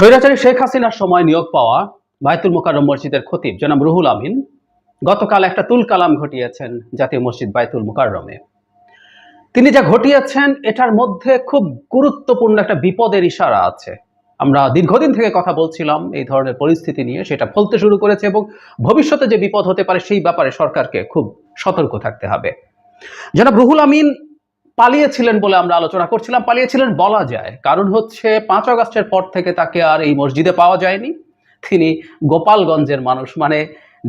স্বৈরাচারী শেখ হাসিনার সময় নিয়োগ পাওয়া বায়তুল মোকাররম মসজিদের খতিব জনাব রুহুল আমিন গতকাল একটা তুল কালাম ঘটিয়েছেন জাতীয় মসজিদ বায়তুল মোকাররমে। তিনি যা ঘটিয়েছেন, এটার মধ্যে খুব গুরুত্বপূর্ণ একটা বিপদের ইশারা আছে। আমরা দীর্ঘদিন থেকে কথা বলছিলাম এই ধরনের পরিস্থিতি নিয়ে, সেটা ফলতে শুরু করেছে এবং ভবিষ্যতে যে বিপদ হতে পারে সেই ব্যাপারে সরকারকে খুব সতর্ক থাকতে হবে। জনাব রুহুল আমিন পালিয়েছিলেন বলে আমরা আলোচনা করছিলাম, পালিয়েছিলেন বলা যায়। কারণ হচ্ছে পাঁচ আগস্টের পর থেকে তাকে আর এই মসজিদে পাওয়া যায়নি। তিনি গোপালগঞ্জের মানুষ মানে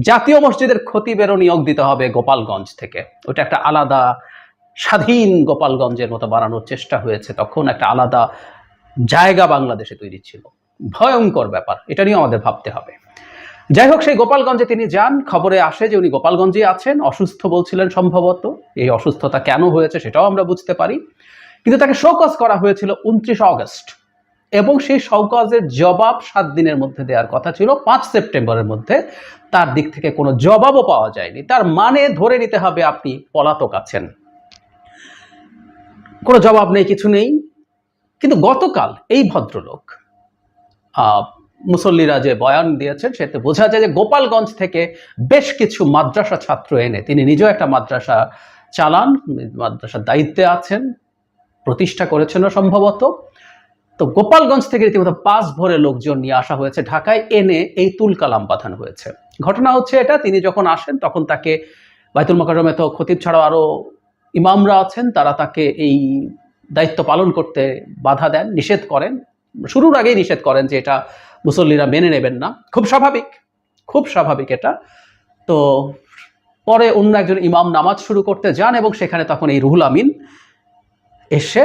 জাতীয় মসজিদের খতিবেরও নিয়োগ দিতে হবে গোপালগঞ্জ থেকে। ওটা একটা আলাদা স্বাধীন গোপালগঞ্জের মতো বানানোর চেষ্টা হয়েছে। তখন একটা আলাদা জায়গা বাংলাদেশে তৈরি ছিল। ভয়ঙ্কর ব্যাপার, এটা নিয়ে আমাদের ভাবতে হবে। যাই হোক সেই গোপালগঞ্জে তিনি যান। খবরে আসে যে উনি গোপালগঞ্জে আছেন। অসুস্থ বলছিলেন সম্ভবত। এই অসুস্থতা কেন হয়েছে সেটাও আমরা বুঝতে পারি। কিন্তু তাকে শোকজ করা হয়েছিল উনত্রিশ অগস্ট। এবং সেই শৌকজের জবাব সাত দিনের মধ্যে দেওয়ার কথা ছিল। পাঁচ সেপ্টেম্বরের মধ্যে তার দিক থেকে কোনো জবাবও পাওয়া যায়নি। তার মানে ধরে নিতে হবে আপনি পলাতক আছেন। কোনো জবাব নেই, কিছু নেই। কিন্তু গতকাল এই ভদ্রলোক মুসল্লিরা যে বয়ান দিয়েছেন, সেতে বোঝা যায় যে গোপালগঞ্জ থেকে বেশ কিছু মাদ্রাসা ছাত্র এনে তিনি নিজেও একটা মাদ্রাসা চালান, মাদ্রাসার দায়িত্বে আছেন, প্রতিষ্ঠা করেছেন সম্ভবত। তো গোপালগঞ্জ থেকে রীতিমতো পাঁচ ভরে লোকজন নিয়ে আসা হয়েছে ঢাকায়, এনে এই তুল কালাম বাঁধানো হয়েছে। ঘটনা হচ্ছে এটা, তিনি যখন আসেন, তখন তাকে বাইতুল মোকাররমে তো খতিব ছাড়াও আরও ইমামরা আছেন, তারা তাকে এই দায়িত্ব পালন করতে বাধা দেন, নিষেধ করেন। শুরুর আগেই নিষেধ করেন যে এটা মুসল্লিরা মেনে নেবেন না। খুব স্বাভাবিক খুব স্বাভাবিক এটা। তো পরে অন্য একজন ইমাম নামাজ শুরু করতে যান এবং সেখানে তখন এই রুহুল আমিন এসে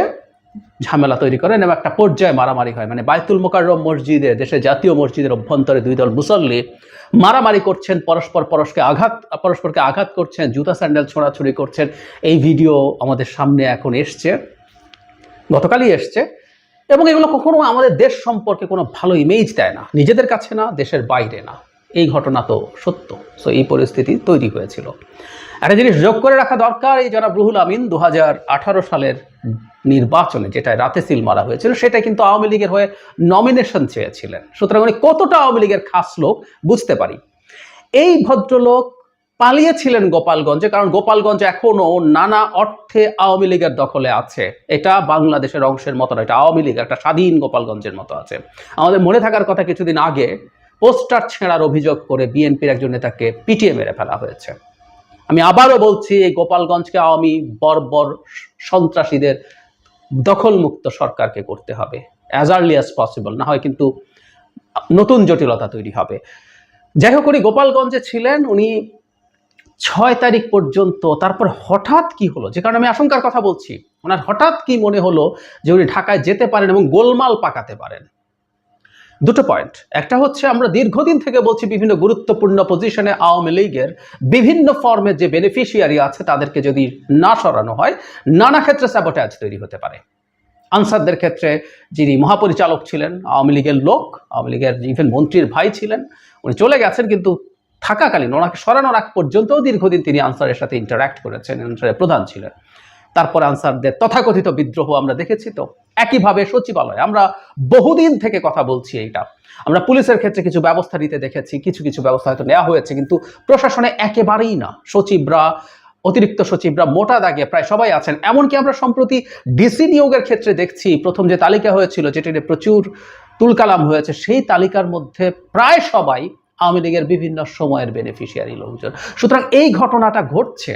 ঝামেলা তৈরি করেন এবং একটা পর্যায়ে মারামারি হয়। মানে বায়তুল মোকাররম মসজিদে, দেশে জাতীয় মসজিদের অভ্যন্তরে দুই দল মুসল্লি মারামারি করছেন, পরস্পর পরস্পরকে আঘাত পরস্পরকে আঘাত করছেন, জুতা স্যান্ডেল ছোড়াছুড়ি করছেন। এই ভিডিও আমাদের সামনে এখন এসছে, গতকালই এসছে। এবং এগুলো কখনো আমাদের দেশ সম্পর্কে কোনো ভালো ইমেজ দেয় না। নিজেদের কাছে না, দেশের বাইরে না। এই ঘটনা তো সত্য। সো এই পরিস্থিতি তৈরি হয়েছিল। একটা জিনিস যোগ করে রাখা দরকার, এই জনাব রুহুল আমিন দু হাজার আঠারো সালের নির্বাচনে যেটা রাতে সিল মারা হয়েছিল সেটা কিন্তু আওয়ামী লীগের হয়ে নমিনেশন চেয়েছিলেন। সুতরাং উনি কতটা আওয়ামী লীগের খাস লোক বুঝতে পারি। এই ভদ্রলোক পালিয়েছিলেন গোপালগঞ্জে, কারণ গোপালগঞ্জ এখনও নানা অর্থে আওয়ামী লীগের দখলে আছে। এটা বাংলাদেশের অংশের মতো না এটা আওয়ামী লীগ, একটা স্বাধীন গোপালগঞ্জের মতো আছে। আমাদের মনে থাকার কথা কিছুদিন আগে পোস্টার ছেঁড়ার অভিযোগ করে বিএনপির একজন নেতাকে পিটিয়ে মেরে ফেলা হয়েছে। আমি আবারও বলছি, এই গোপালগঞ্জকে আওয়ামী বর্বর সন্ত্রাসীদের দখলমুক্ত সরকারকে করতে হবে। অ্যাজ আর্লি অ্যাজ পসিবল না হয় কিন্তু নতুন জটিলতা তৈরি হবে। যাই হোক, উনি গোপালগঞ্জে ছিলেন, উনি ছয় তারিখ পর্যন্ত, তারপর হঠাৎ কি হলো? যে কারণে আমি আশঙ্কার কথা বলছি। ওনার হঠাৎ কি মনে হলো যে উনি ঢাকায় যেতে পারেন এবং গোলমাল পাকাতে পারেন? দুটো পয়েন্ট একটা হচ্ছে, আমরা দীর্ঘদিন থেকে বলছি বিভিন্ন গুরুত্বপূর্ণ পজিশনে আওয়ামী লীগের বিভিন্ন ফর্মের যে বেনিফিশিয়ারি আছে, তাদেরকে যদি না সরানো হয়, নানা ক্ষেত্রে স্যাবোটাজ তৈরি হতে পারে। আনসারদের ক্ষেত্রে যিনি মহাপরিচালক ছিলেন, আওয়ামী লীগের লোক, আওয়ামী লীগের ইভেন মন্ত্রীর ভাই ছিলেন, উনি চলে গেছেন, কিন্তু থাকাকালীন ওনাকে সরানোর আগ পর্যন্তও দীর্ঘদিন তিনি আনসারের সাথে ইন্টারাক্ট করেছেন, আনসারের প্রধান ছিলেন। তারপর আনসারদের তথাকথিত বিদ্রোহ আমরা দেখেছি তো। একইভাবে সচিবালয়, আমরা বহুদিন থেকে কথা বলছি এইটা। আমরা পুলিশের ক্ষেত্রে কিছু ব্যবস্থা নিতে দেখেছি, কিছু কিছু ব্যবস্থা হয়তো নেওয়া হয়েছে, কিন্তু প্রশাসনে একেবারেই না। সচিবরা, অতিরিক্ত সচিবরা মোটা দাগে প্রায় সবাই আছেন। এমনকি আমরা সম্প্রতি ডিসি নিয়োগের ক্ষেত্রে দেখছি, প্রথম যে তালিকা হয়েছিল যেটি নিয়ে প্রচুর তুলকালাম হয়েছে, সেই তালিকার মধ্যে প্রায় সবাই আওয়ামী লীগের বিভিন্ন সময়ের বেনিফিশিয়ারি লোকজন। সুতরাং এই ঘটনাটা ঘটছে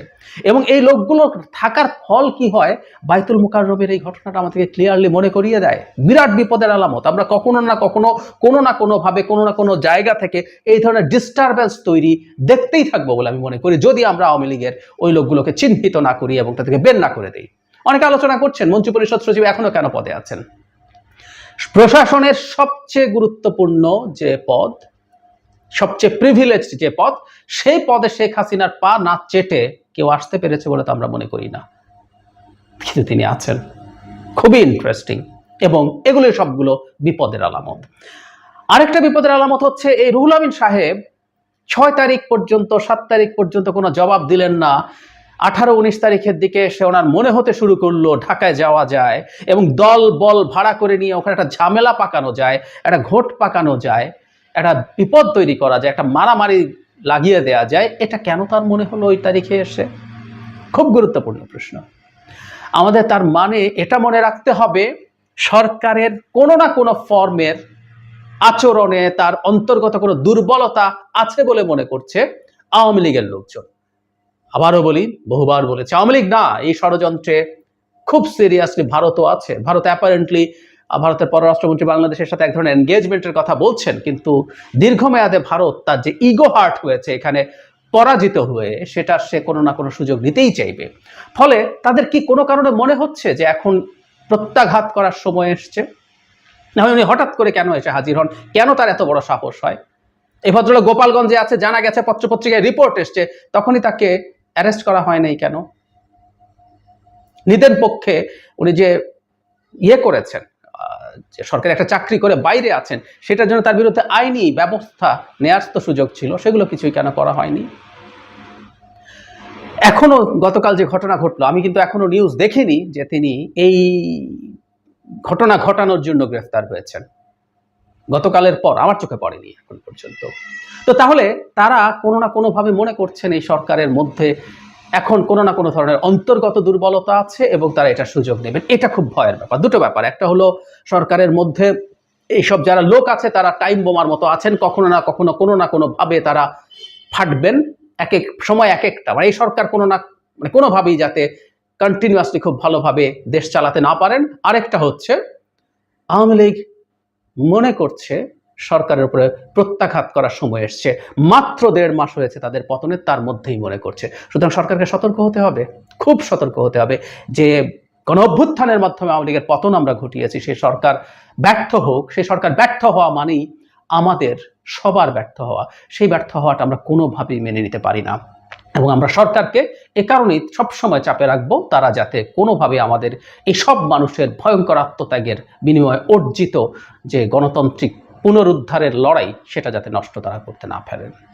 এবং এই লোকগুলো থাকার ফল কি হয়? বাইতুল মুকাররবের এই ঘটনাটা আমাদেরকে ক্লিয়ারলি মনে করিয়ে দেয়। বিরাট বিপদের আলামত। আমরা কখনো না কখনো, কোনো না কোনোভাবে, কোনো না কোনো জায়গা থেকে এই ধরনের ডিস্টারবেন্স তৈরি দেখতেই থাকব বলে আমি মনে করি, যদি আমরা আওয়ামী লীগের ওই লোকগুলোকে চিহ্নিত না করি এবং তাদেরকে বের না করে দিই। অনেকে আলোচনা করছেন, মন্ত্রী পরিষদ সচিব এখনও কেন পদে আছেন? প্রশাসনের সবচেয়ে গুরুত্বপূর্ণ যে পদ সবচেয়ে প্রিভিলেজ যে পদ, সেই পদে শেখ হাসিনার পা না চেটে কেউ আসতে পেরেছে বলে তো আমরা মনে করি না। কিন্তু তিনি আছেন। খুবই ইন্টারেস্টিং এবং এগুলো সবগুলো বিপদের আলামত। আরেকটা বিপদের আলামত হচ্ছে এই রুহুল আমিন সাহেব ছয় তারিখ পর্যন্ত, সাত তারিখ পর্যন্ত কোনো জবাব দিলেন না। আঠারো, উনিশ তারিখের দিকে এসে ওনার মনে হতে শুরু করল, ঢাকায় যাওয়া যায় এবং দল বল ভাড়া করে নিয়ে ওখানে একটা ঝামেলা পাকানো যায়, একটা ঘোট পাকানো যায়। একটা বিপদ তৈরি করা যায়, একটা মারামারি লাগিয়ে দেয়া যায়, এটা কেন তার মনে হলো ওই তারিখে এসে? খুব গুরুত্বপূর্ণ প্রশ্ন। আমাদের তার মানে এটা মনে রাখতে হবে, সরকারের কোনো না কোনো ফর্মের আচরণে তার অন্তর্গত কোনো দুর্বলতা আছে বলে মনে করছে আওয়ামী লীগের লোকজন। আবারও বলি, বহুবার বলেছে, আওয়ামী লীগ না, এই ষড়যন্ত্রে খুব সিরিয়াসলি ভারতও আছে। ভারত অ্যাপারেন্টলি ভারতের পররাষ্ট্রমন্ত্রী বাংলাদেশের সাথে এক ধরনের এনগেজমেন্টের কথা বলছেন, কিন্তু দীর্ঘমেয়াদে ভারত তার যে ইগো হার্ট হয়েছে, এখানে পরাজিত হয়ে সেটা সে কোনো না কোনো সুযোগ নিতেই চাইবে। ফলে তাদের কি কোনো কারণে মনে হচ্ছে যে এখন প্রত্যাঘাত করার সময় এসছে? না উনি হঠাৎ করে কেন এসে হাজির হন? কেন তার এত বড় সাহস হয়? এই ভদ্রলোক গোপালগঞ্জে আছে, জানা গেছে, পত্রপত্রিকায় রিপোর্ট এসছে, তখনই তাকে অ্যারেস্ট করা হয় নাই কেন? নিদেন পক্ষে উনি যে ইয়ে করেছেন সরকারি একটা চাকরি করে বাইরে আছেন, সেটার জন্য তার বিরুদ্ধে আইনি ব্যবস্থা নেওয়ার তো সুযোগ ছিল, সেগুলো কিছুই কেন করা হয়নি? এখনও গতকাল যে ঘটনা ঘটলো, আমি কিন্তু এখনও নিউজ দেখিনি যে তিনি এই ঘটনা ঘটানোর জন্য গ্রেফতার হয়েছেন। গতকালের পর, আমার চোখে পড়েনি এখন পর্যন্ত। তো তাহলে তারা কোনো না কোনোভাবে মনে করছেন এই সরকারের মধ্যে এখন কোনো না কোনো ধরনের অন্তর্গত দুর্বলতা আছে এবং তারা এটা সুযোগ নেবেন। এটা খুব ভয়ের ব্যাপার। দুটো ব্যাপার। একটা হলো সরকারের মধ্যে এইসব যারা লোক আছে, তারা টাইম বোমার মতো আছেন। কখনো না কখনো, কোনো না কোনো ভাবে তারা ফাটবেন। এক এক সময় এক একটা। মানে এই সরকার কোনো না মানে কোনোভাবেই যাতে কন্টিনিউয়াসলি খুব ভালোভাবে দেশ চালাতে না পারেন। আরেকটা হচ্ছে, আওয়ামী লীগ মনে করছে সরকারের উপরে প্রত্যাঘাত করার সময় এসছে। মাত্র দেড় মাস হয়েছে তাদের পতনের তার মধ্যেই মনে করছে। সুতরাং সরকারকে সতর্ক হতে হবে, খুব সতর্ক হতে হবে যে গণ অভ্যুত্থানের মাধ্যমে আওয়ামী লীগের পতন আমরা ঘটিয়েছি সেই সরকার ব্যর্থ হোক সেই সরকার ব্যর্থ হওয়া মানেই আমাদের সবার ব্যর্থ হওয়া। সেই ব্যর্থ হওয়াটা আমরা কোনোভাবেই মেনে নিতে পারি না। এবং আমরা সরকারকে এ কারণেই সবসময় চাপে রাখব, তারা যাতে কোনোভাবে আমাদের এই সব মানুষের ভয়ঙ্কর আত্মত্যাগের বিনিময়ে অর্জিত যে গণতান্ত্রিক পুনরুদ্ধারের লড়াই সেটা যাতে নষ্ট তারা করতে না পারেন।